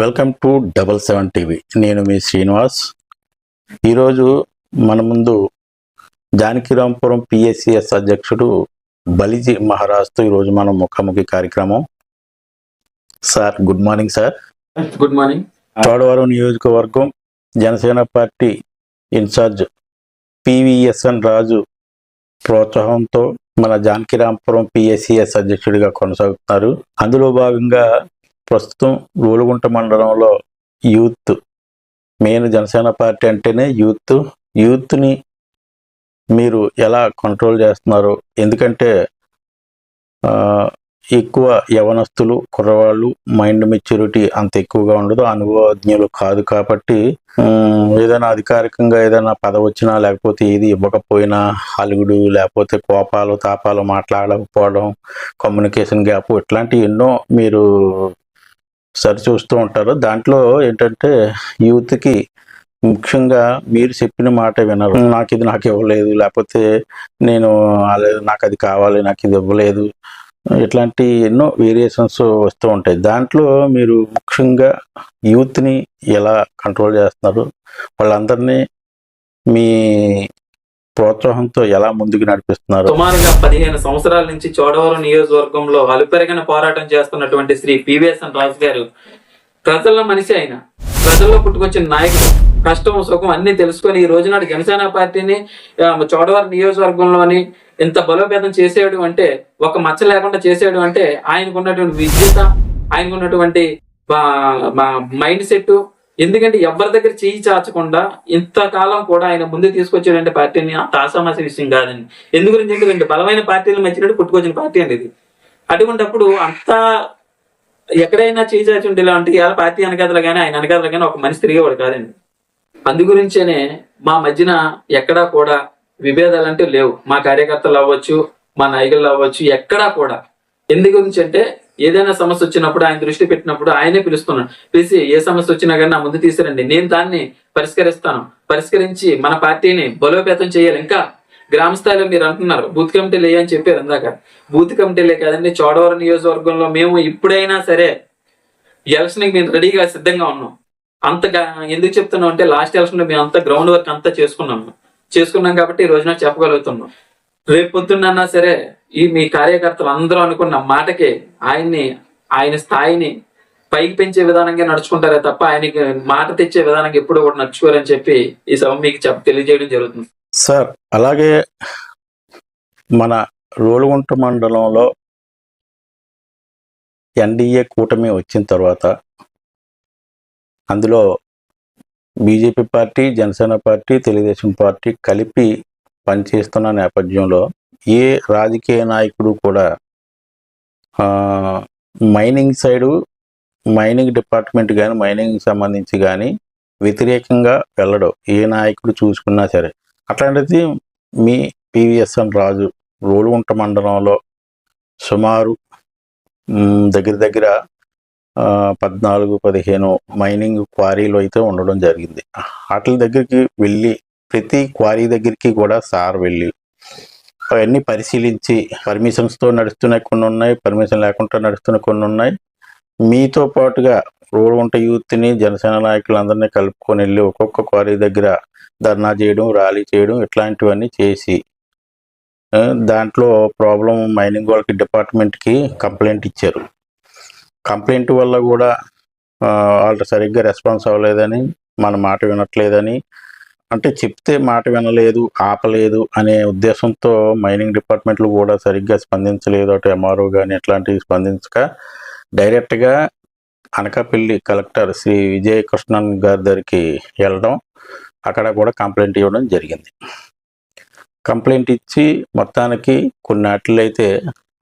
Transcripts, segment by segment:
Welcome to double seven TV. నేను మీ శ్రీనివాస్. ఈరోజు మన ముందు జానకిరాంపురం పిఎస్సిఎస్ అధ్యక్షుడు బలిజీ మహారాజ్తో ఈరోజు మనం ముఖాముఖి కార్యక్రమం. Sir good morning sir. Good morning. Chodavaram నియోజకవర్గం Janasena party incharge PVSN Raju ప్రోత్సాహంతో మన జానకిరాంపురం పిఎస్సిఎస్ అధ్యక్షుడిగా కొనసాగుతున్నారు. అందులో భాగంగా ప్రస్తుతం గోలుగుంట మండలంలో యూత్ మెయిన్ జనసేన పార్టీ అంటేనే యూత్. యూత్ని మీరు ఎలా కంట్రోల్ చేస్తున్నారు? ఎందుకంటే ఎక్కువ యవనస్తులు కుర్రవాళ్ళు మైండ్ మెచ్యూరిటీ అంత ఎక్కువగా ఉండదు అనుభవజ్ఞులు కాదు కాబట్టి ఏదైనా అధికారికంగా ఏదైనా పదవి వచ్చినా లేకపోతే ఏది ఇవ్వకపోయినా హలుగుడు లేకపోతే కోపాలు తాపాలు మాట్లాడకపోవడం కమ్యూనికేషన్ గ్యాప్ ఇట్లాంటి ఎన్నో మీరు సరిచూస్తూ ఉంటారు. దాంట్లో ఏంటంటే యూత్కి ముఖ్యంగా మీరు చెప్పిన మాట వినరు. నాకు ఇది నాకు ఇవ్వలేదు లేకపోతే నేను అలా- నాకు అది కావాలి నాకు ఇది ఇవ్వలేదు. ఇట్లాంటి ఎన్నో వేరియేషన్స్ వస్తూ ఉంటాయి. దాంట్లో మీరు ముఖ్యంగా యూత్ని ఎలా కంట్రోల్ చేస్తున్నారు? వాళ్ళందరినీ మీ ప్రోత్సాహంతో ఎలా ముందుకు నడిపిస్తున్నారు? సుమారుగా పదిహేను సంవత్సరాల నుంచి చోడవరం నియోజకవర్గంలో అలుపెరగని పోరాటం చేస్తున్నటువంటి శ్రీ పివిఎస్ఎన్ రాజు గారు ప్రజల్లో మనిషి ఆయన ప్రజల్లో పుట్టుకొచ్చిన నాయకుడు కష్టం సుఖం అన్ని తెలుసుకొని ఈ రోజునాడు జనసేన పార్టీని చోడవరం నియోజకవర్గంలోని ఇంత బలోపేతం చేసేయడం అంటే ఒక మచ్చ లేకుండా చేసేయడం అంటే ఆయనకున్నటువంటి విద్యుత ఆయనకున్నటువంటి మైండ్ సెట్ ఎందుకంటే ఎవరి దగ్గర చేయి చాచకుండా ఇంతకాలం కూడా ఆయన ముందు తీసుకొచ్చాడంటే పార్టీని అంత ఆసామాసి విషయం కాదండి. ఎందు గురించి ఎందుకంటే బలమైన పార్టీలు మంచినట్టు పుట్టుకొచ్చిన పార్టీ అండి ఇది. అటువంటిప్పుడు అంత ఎక్కడైనా చేయి చాచి ఉంటే అంటే ఇలా పార్టీ వెనకాతలు కానీ ఆయన వెనకాతలు కానీ ఒక మనిషి తిరిగేవాడు కాదండి. అందు గురించేనే మా మధ్యన ఎక్కడా కూడా విభేదాలు అంటే లేవు. మా కార్యకర్తలు అవ్వచ్చు మా నాయకులు అవ్వచ్చు ఎక్కడా కూడా. ఎందు గురించి అంటే ఏదైనా సమస్య వచ్చినప్పుడు ఆయన దృష్టి పెట్టినప్పుడు ఆయనే పిలుస్తున్నాడు. పిలిచి ఏ సమస్య వచ్చినా కానీ నా ముందు తీసిరండి. నేను దాన్ని పరిష్కరిస్తాను. పరిష్కరించి మన పార్టీని బలోపేతం చేయాలి. ఇంకా గ్రామ స్థాయిలో మీరు అంటున్నారు బూత్ కమిటీలు ఏ అని చెప్పారు ఇందాక. బూత్ కమిటీలే కాదండి చోడవరం నియోజకవర్గంలో మేము ఇప్పుడైనా సరే ఎలక్షన్కి మేము రెడీగా సిద్ధంగా ఉన్నాం. అంతగా ఎందుకు చెప్తున్నాం అంటే లాస్ట్ ఎలక్షన్లో మేము అంతా గ్రౌండ్ వర్క్ అంతా చేసుకున్నాము చేసుకున్నాం కాబట్టి ఈ రోజున చెప్పగలుగుతున్నాం. రేపు పొద్దున్నన్నా సరే ఈ మీ కార్యకర్తలు అందరూ అనుకున్న మాటకి ఆయన్ని ఆయన స్థాయిని పైకి పెంచే విధానంగా నడుచుకుంటారే తప్ప ఆయనకి మాట తెచ్చే విధానంగా ఎప్పుడు కూడా నడుచుకోరని చెప్పి ఈ సభ మీకు తెలియజేయడం జరుగుతుంది. సార్ అలాగే మన రోలుగుంట మండలంలో ఎన్డీఏ కూటమి వచ్చిన తర్వాత అందులో BJP party Janasena party Telugu Desam party కలిపి పనిచేస్తున్న నేపథ్యంలో ఏ రాజకీయ నాయకుడు కూడా మైనింగ్ సైడు మైనింగ్ డిపార్ట్మెంట్ కానీ మైనింగ్ సంబంధించి కానీ వ్యతిరేకంగా వెళ్ళడు. ఏ నాయకుడు చూసుకున్నా సరే. అట్లాంటిది మీ పివిఎస్ఎన్ రాజు రోలుగుంట మండలంలో సుమారు దగ్గర దగ్గర పద్నాలుగు పదిహేను మైనింగ్ క్వారీలు అయితే ఉండడం జరిగింది. వాటి దగ్గరికి వెళ్ళి ప్రతి క్వారీ దగ్గరికి కూడా సార్ వెళ్ళి అవన్నీ పరిశీలించి పర్మిషన్స్తో నడుస్తున్నాయి కొన్ని ఉన్నాయి పర్మిషన్ లేకుండా నడుస్తున్న కొన్ని ఉన్నాయి మీతో పాటుగా రోడ్గుంట యూత్ని జనసేన నాయకులందరినీ కలుపుకొని వెళ్ళి ఒక్కొక్క క్వారీ దగ్గర ధర్నా చేయడం ర్యాలీ చేయడం ఇట్లాంటివన్నీ చేసి దాంట్లో ప్రాబ్లం మైనింగ్ వాళ్ళకి డిపార్ట్మెంట్కి కంప్లైంట్ ఇచ్చారు. కంప్లైంట్ వల్ల కూడా వాళ్ళు సరిగ్గా రెస్పాన్స్ అవ్వలేదని మన మాట వినట్లేదని అంటే చెప్తే మాట వినలేదు ఆపలేదు అనే ఉద్దేశంతో మైనింగ్ డిపార్ట్మెంట్లు కూడా సరిగ్గా స్పందించలేదు. అటు ఎంఆర్ఓ కానీ ఇట్లాంటివి స్పందించక డైరెక్ట్గా అనకాపల్లి కలెక్టర్ శ్రీ విజయకృష్ణన్ గారి దగ్గరికి వెళ్ళడం అక్కడ కూడా కంప్లైంట్ ఇవ్వడం జరిగింది. కంప్లైంట్ ఇచ్చి మొత్తానికి కొన్ని అయితే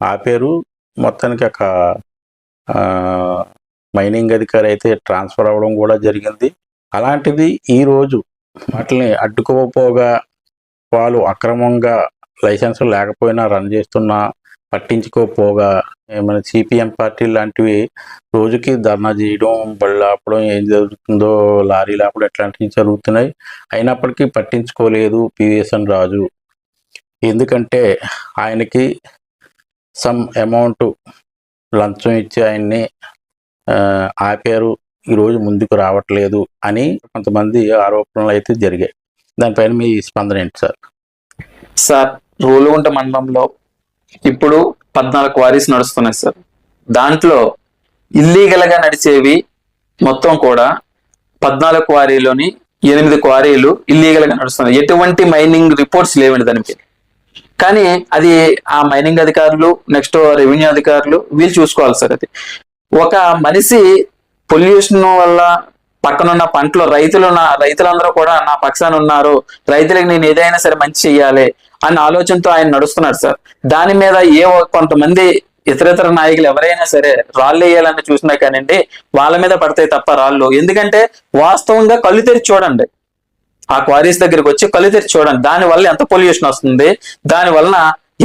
ఆపేరు. మొత్తానికి ఒక మైనింగ్ అధికారి అయితే ట్రాన్స్ఫర్ అవ్వడం కూడా జరిగింది. అలాంటిది ఈరోజు వాటిని అడ్డుకోపోగా వాళ్ళు అక్రమంగా లైసెన్స్ లేకపోయినా రన్ చేస్తున్నా పట్టించుకోపోగా ఏమైనా సిపిఎం పార్టీ లాంటివి రోజుకి ధర్నా చేయడం బళ్ళు ఆపడం ఏం జరుగుతుందో లారీలు ఆపడం ఇట్లాంటివి జరుగుతున్నాయి. అయినప్పటికీ పట్టించుకోలేదు పివిఎస్ఎన్ రాజు. ఎందుకంటే ఆయనకి సమ్ అమౌంట్ లంచం ఇచ్చి ఆయన్ని ఆపారు. ఈరోజు ముందుకు రావట్లేదు అని కొంతమంది ఆరోపణలు అయితే జరిగాయి. దానిపైన మీ స్పందన ఏంటి సార్? సార్ రోలుగుంట మండలంలో ఇప్పుడు పద్నాలుగు క్వారీస్ నడుస్తున్నాయి సార్. దాంట్లో ఇల్లీగల్గా నడిచేవి మొత్తం కూడా పద్నాలుగు క్వారీలోని ఎనిమిది క్వారీలు ఇల్లీగల్గా నడుస్తున్నాయి. ఎటువంటి మైనింగ్ రిపోర్ట్స్ లేవండి దానికి కానీ అది ఆ మైనింగ్ అధికారులు నెక్స్ట్ రెవెన్యూ అధికారులు వీళ్ళు చూసుకోవాలి సార్ అది. ఒక మనిషి పొల్యూషన్ వల్ల పక్కనున్న పంటలు రైతులు నా రైతులందరూ కూడా నా పక్షాన ఉన్నారు. రైతులకు నేను ఏదైనా సరే మంచి చెయ్యాలి అన్న ఆలోచనతో ఆయన నడుస్తున్నారు సార్. దాని మీద ఏ కొంతమంది ఇతరితర నాయకులు ఎవరైనా సరే రాళ్ళు వేయాలని చూసినా కానివ్వండి వాళ్ళ మీద పడతాయి తప్ప రాళ్ళు. ఎందుకంటే వాస్తవంగా కళ్ళు తెరిచి చూడండి. ఆ క్వారీస్ దగ్గరికి వచ్చి కళ్ళు తెరిచి చూడండి. దాని వల్ల ఎంత పొల్యూషన్ వస్తుంది? దాని వలన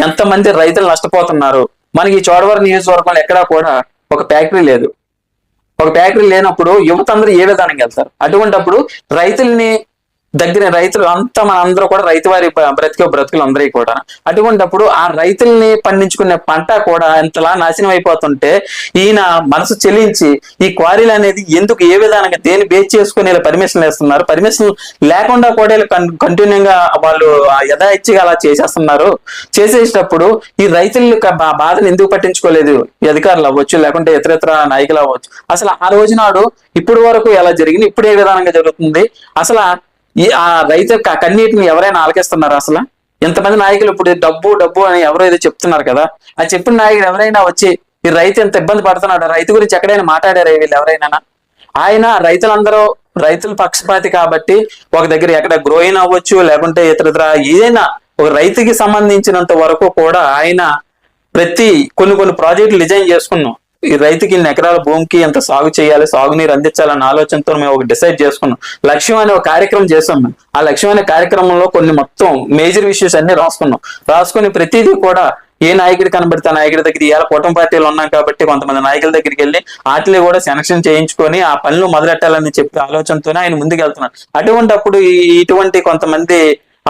ఎంతమంది రైతులు నష్టపోతున్నారు? మనకి ఈ చోడవరం నియోజకవర్గంలో ఎక్కడా కూడా ఒక ఫ్యాక్టరీ లేదు. ఒక ఫ్యాక్టరీ లేనప్పుడు యువత అందరూ ఏ విధానంగా వెళ్తారు? అటువంటిప్పుడు రైతుల్ని దగ్గర రైతులు అంతా మన అందరూ కూడా రైతు వారి బ్రతికే బ్రతుకులు అందరికీ కూడా అటువంటిప్పుడు ఆ రైతుల్ని పండించుకునే పంట కూడా ఎంతలా నాశనం అయిపోతుంటే ఈయన మనసు చెల్లించి ఈ క్వారీలు అనేది ఎందుకు ఏ విధానంగా దేని బేస్ చేసుకుని ఇలా పర్మిషన్ వేస్తున్నారు? పర్మిషన్ లేకుండా కూడా వీళ్ళు కంటిన్యూగా వాళ్ళు ఆ యథాయిచ్చిగా అలా చేసేస్తున్నారు. చేసేటప్పుడు ఈ రైతుల బాధను ఎందుకు పట్టించుకోలేదు? అధికారులు అవ్వచ్చు లేకుంటే ఇతరితర నాయకులు అవ్వచ్చు. అసలు ఆ రోజు నాడు ఇప్పుడు వరకు ఎలా జరిగింది? ఇప్పుడు ఏ విధానంగా జరుగుతుంది? అసలు ఈ ఆ రైతు యొక్క కన్నీటిని ఎవరైనా ఆలకిస్తున్నారు అసలు? ఇంతమంది నాయకులు ఇప్పుడు డబ్బు డబ్బు అని ఎవరో ఏదో చెప్తున్నారు కదా. ఆ చెప్పిన నాయకులు ఎవరైనా వచ్చి ఈ రైతు ఎంత ఇబ్బంది పడుతున్నాడు రైతు గురించి ఎక్కడైనా మాట్లాడారా వీళ్ళు ఎవరైనా ఆయన రైతులందరూ రైతుల పక్షపాతి కాబట్టి ఒక దగ్గర ఎక్కడ గ్రోయిన్ అవ్వచ్చు లేకుంటే ఇతరితర ఏదైనా ఒక రైతుకి సంబంధించినంత వరకు కూడా ఆయన ప్రతి కొన్ని కొన్ని ప్రాజెక్టులు డిజైన్ చేసుకున్నాం. ఈ రైతుకి ఇన్ని ఎకరాల భూమికి ఎంత సాగు చేయాలి సాగునీరు అందించాలన్న ఆలోచనతో మేము ఒక డిసైడ్ చేసుకున్నాం. లక్ష్యం అనే ఒక కార్యక్రమం చేసాం మేము. ఆ లక్ష్యం అనే కార్యక్రమంలో కొన్ని మొత్తం మేజర్ ఇష్యూస్ అన్ని రాసుకున్నాం. రాసుకుని ప్రతిదీ కూడా ఏ నాయకుడు కనబడితే ఆ నాయకుడి దగ్గర ఇవాళ కూటమి పార్టీలు ఉన్నాం కాబట్టి కొంతమంది నాయకుల దగ్గరికి వెళ్ళి వాటిని కూడా సెలక్షన్ చేయించుకొని ఆ పనులు మొదలెట్టాలని చెప్పి ఆలోచనతోనే ఆయన ముందుకు వెళ్తున్నారు అటువంటప్పుడు ఇటువంటి కొంతమంది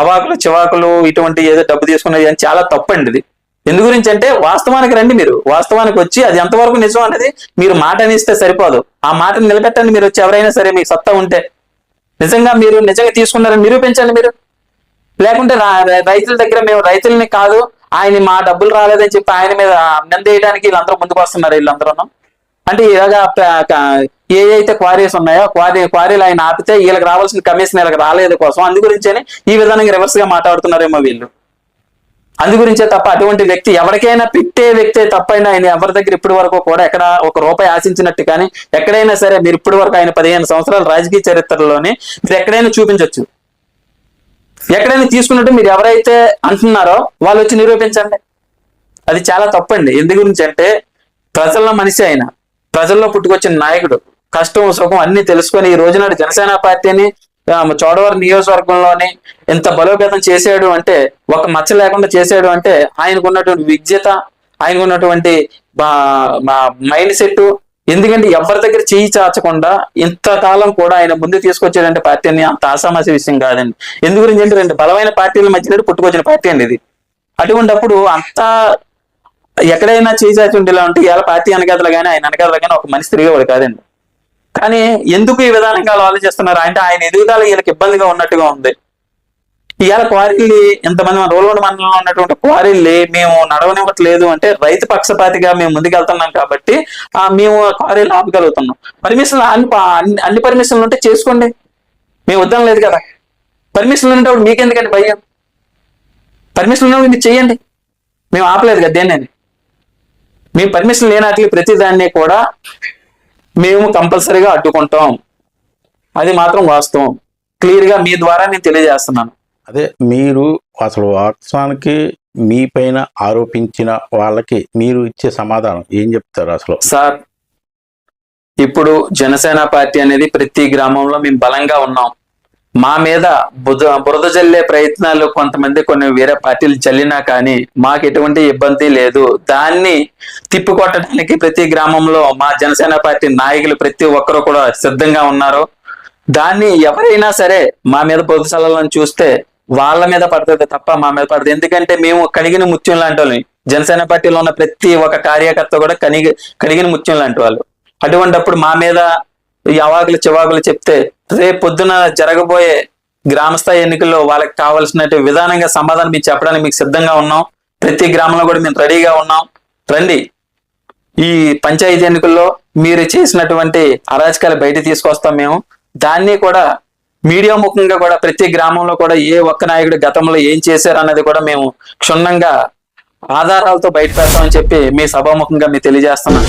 అవాకులు చివాకులు ఇటువంటి ఏదో డబ్బు తీసుకున్నది అని చాలా తప్పండి ఇది. ఎందు గురించి అంటే వాస్తవానికి రండి మీరు. వాస్తవానికి వచ్చి అది ఎంతవరకు నిజం అనేది మీరు మాట అనిస్తే సరిపోదు. ఆ మాటను నిలబెట్టండి మీరు వచ్చి ఎవరైనా సరే మీకు సత్తా ఉంటే. నిజంగా మీరు నిజంగా తీసుకున్నారని నిరూపించండి మీరు. లేకుంటే రైతుల దగ్గర మేము రైతుల్ని కాదు ఆయన మా డబ్బులు రాలేదని చెప్పి ఆయన మీద నిందేయడానికి వీళ్ళందరూ ముందుకు వస్తున్నారు వీళ్ళందరూ అంటే ఇలాగా ఏ అయితే క్వారీస్ ఉన్నాయో క్వారీ క్వారీలు ఆయన ఆపితే వీళ్ళకి రావాల్సిన కమిషన్ వీళ్ళకి రాలేదు కోసం. అందు గురించి ఈ విధానంగా రివర్స్గా మాట్లాడుతున్నారేమో వీళ్ళు. అందు గురించే తప్ప అటువంటి వ్యక్తి ఎవరికైనా పెట్టే వ్యక్తే తప్పైనా ఆయన ఎవరి దగ్గర ఇప్పటి వరకు కూడా ఎక్కడ ఒక రూపాయి ఆశించినట్టు కానీ ఎక్కడైనా సరే మీరు ఇప్పటి వరకు ఆయన పదిహేను సంవత్సరాల రాజకీయ చరిత్రలోనే మీరు ఎక్కడైనా చూపించవచ్చు ఎక్కడైనా తీసుకున్నట్టు మీరు ఎవరైతే అంటున్నారో వాళ్ళు వచ్చి నిరూపించండి. అది చాలా తప్పండి. ఎందు గురించి అంటే ప్రజల్లో మనిషి ఆయన ప్రజల్లో పుట్టుకొచ్చిన నాయకుడు కష్టం సుఖం అన్ని తెలుసుకొని ఈ రోజునాడు జనసేన పార్టీని చోడవరం నియోజకవర్గంలోని ఇంత బలోపేతం చేశాడు అంటే ఒక మచ్చ లేకుండా చేశాడు అంటే ఆయనకు ఉన్నటువంటి ఆయనకున్నటువంటి ఆయనకు ఉన్నటువంటి మైండ్ సెట్ ఎందుకంటే ఎవరి దగ్గర చేయి చాచకుండా ఇంతకాలం కూడా ఆయన ముందు తీసుకొచ్చాడంటే పార్టీని అంత ఆసామాసి విషయం కాదండి. ఎందు గురించి అంటే రెండు బలమైన పార్టీల మధ్య పుట్టుకొచ్చిన పార్టీ అండి ఇది. అటువంటిప్పుడు అంత ఎక్కడైనా చేసాచి ఉండేలా ఉంటే ఇవాళ పార్టీ అనగదలు కానీ ఆయన అనగదలు కానీ ఒక మనిషి తిరిగేవాడు కాదండి. కానీ ఎందుకు ఈ విధానంగా వాళ్ళు ఆలోచిస్తున్నారు? అంటే ఆయన ఎదుగుదల వీళ్ళకి ఇబ్బందిగా ఉన్నట్టుగా ఉంది. ఇవాళ క్వారీలు ఎంతమంది మన రోల్వడ్ మండలంలో ఉన్నటువంటి క్వారీలు మేము నడవనివ్వట్లేదు అంటే రైతు పక్షపాతిగా మేము ముందుకెళ్తున్నాం కాబట్టి ఆ మేము క్వారీలు ఆపగలుగుతున్నాం. పర్మిషన్ అన్ని అన్ని- పర్మిషన్లు ఉంటే చేసుకోండి. మేము వద్దాం లేదు కదా పర్మిషన్లు ఉన్నప్పుడు మీకెందుకండి భయం? పర్మిషన్ ఉన్నప్పుడు మీరు చేయండి. మేము ఆపలేదు కదా దేన్ని మేము పర్మిషన్ లేనట్లు ప్రతిదాన్ని కూడా మేము కంపల్సరీగా అడ్డుకుంటాం. అది మాత్రం వాస్తవం. క్లియర్గా మీ ద్వారా నేను తెలియజేస్తున్నాను. అదే మీరు అసలు వాస్తవానికి మీ పైన ఆరోపించిన వాళ్ళకి మీరు ఇచ్చే సమాధానం. ఏం చెప్తారు అసలు? సార్ ఇప్పుడు జనసేన పార్టీ అనేది ప్రతి గ్రామంలో మేము బలంగా ఉన్నాం. మా మీద బుద బురద జల్లే ప్రయత్నాలు కొంతమంది కొన్ని వేరే పార్టీలు చల్లినా కానీ మాకు ఎటువంటి ఇబ్బంది లేదు. దాన్ని తిప్పికొట్టడానికి ప్రతి గ్రామంలో మా జనసేన పార్టీ నాయకులు ప్రతి ఒక్కరు కూడా సిద్ధంగా ఉన్నారు. దాన్ని ఎవరైనా సరే మా మీద పొదుసలను చూస్తే వాళ్ళ మీద పడుతుంది తప్ప మా మీద పడదు. ఎందుకంటే మేము కనిగిన ముత్యం లాంటి వాళ్ళని జనసేన పార్టీలో ఉన్న ప్రతి ఒక్క కార్యకర్త కూడా కనిగి కనిగిన ముత్యం లాంటి వాళ్ళు. అటువంటప్పుడు మా మీద ఈ అవాకులు చివాకులు చెప్తే రేపు పొద్దున జరగబోయే గ్రామస్థాయి ఎన్నికల్లో వాళ్ళకి కావాల్సిన విధానంగా సమాధానం మీకు చెప్పడానికి మీకు సిద్ధంగా ఉన్నాం. ప్రతి గ్రామంలో కూడా మేము రెడీగా ఉన్నాం. రండి. ఈ పంచాయతీ ఎన్నికల్లో మీరు చేసినటువంటి అరాచకాలు బయట తీసుకొస్తాం మేము. దాన్ని కూడా మీడియా ముఖంగా కూడా ప్రతి గ్రామంలో కూడా ఏ ఒక్క నాయకుడు గతంలో ఏం చేశారు అన్నది కూడా మేము క్షుణ్ణంగా ఆధారాలతో బయట పెడతామని చెప్పి మీ సభాముఖంగా మీకు తెలియజేస్తున్నాం